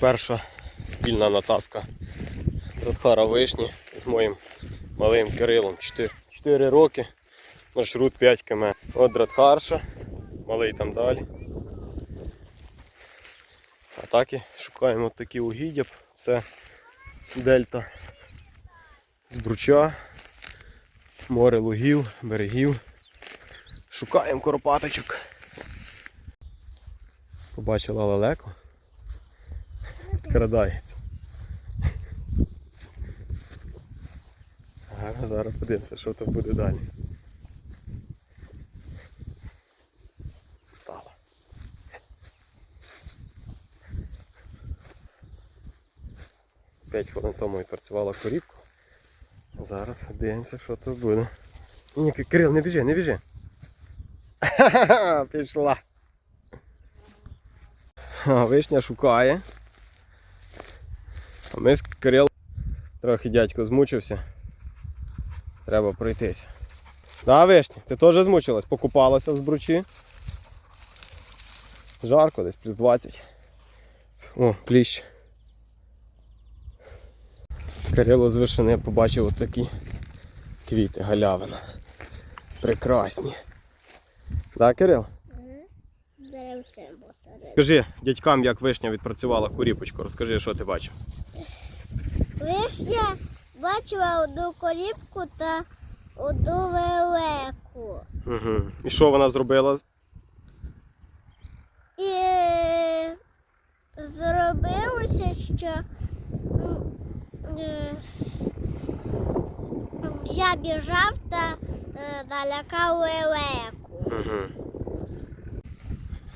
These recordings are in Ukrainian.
перша спільна натаска Радхара вишні з моїм малим Кирилом. 4, 4 роки, маршрут 5 км. От Радхарша, малий там далі. А так і шукаємо такі угіддя. Це дельта з бруча, море лугів, берегів. Шукаємо коропаточок. Побачила лелеку. Підкрадається. Гарно, зараз подивимося, що там буде далі. Стала. П'ять хвилин тому відпрацювала корівку. Зараз дивимося, що тут буде. Ні, Кирил, не біжи, не біжи. Пішла. Вишня шукає. А Кирил трохи дядько змучився. Треба пройтися. Да, вишня, ти теж змучилась, покупалася в збручі. Жарко, десь плюс 20. О, пліщ. Кирило з вишини побачив отакі квіти, галявина. Прекрасні. Да, Кирил? Скажи дядькам, як вишня відпрацювала куріпочку, розкажи, що ти бачив. Вишня бачила одну корівку та одну велику. Угу. І що вона зробила? І зробилося, що е, я біжав та е, налякав велику. Угу.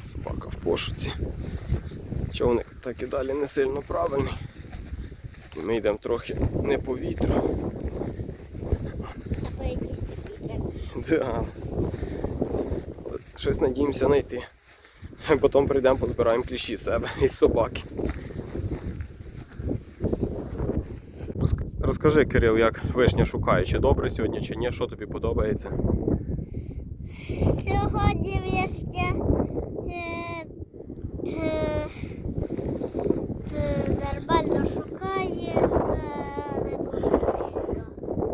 Собака в пошуці. Човник так і далі не сильно правильний. Ми йдемо трохи не по вітру. Або якісь. Да. Щось надіємося знайти. Потім прийдемо, позбираємо кліщі з себе із собаки. Розкажи, Кирил, як вишня шукає, чи добре сьогодні, чи ні, що тобі подобається. Сьогодні вишня е, т- т- нормально шукає, та не дуже сильно.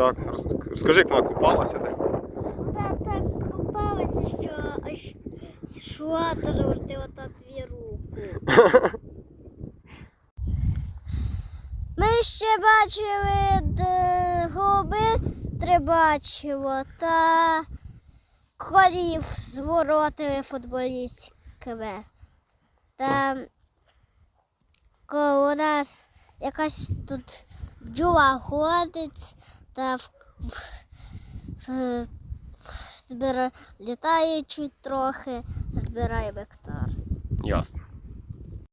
Так, роз- розкажи, як вона купалася де. Вона так купалася, що аж йшла та завжди ота дві руки. Ми ще бачили голуби, три бачило, та корів з воротами футболістськими. Та коли у нас якась тут бджола ходить та в, в, збира, літає чуть трохи, збирає вектор. Ясно.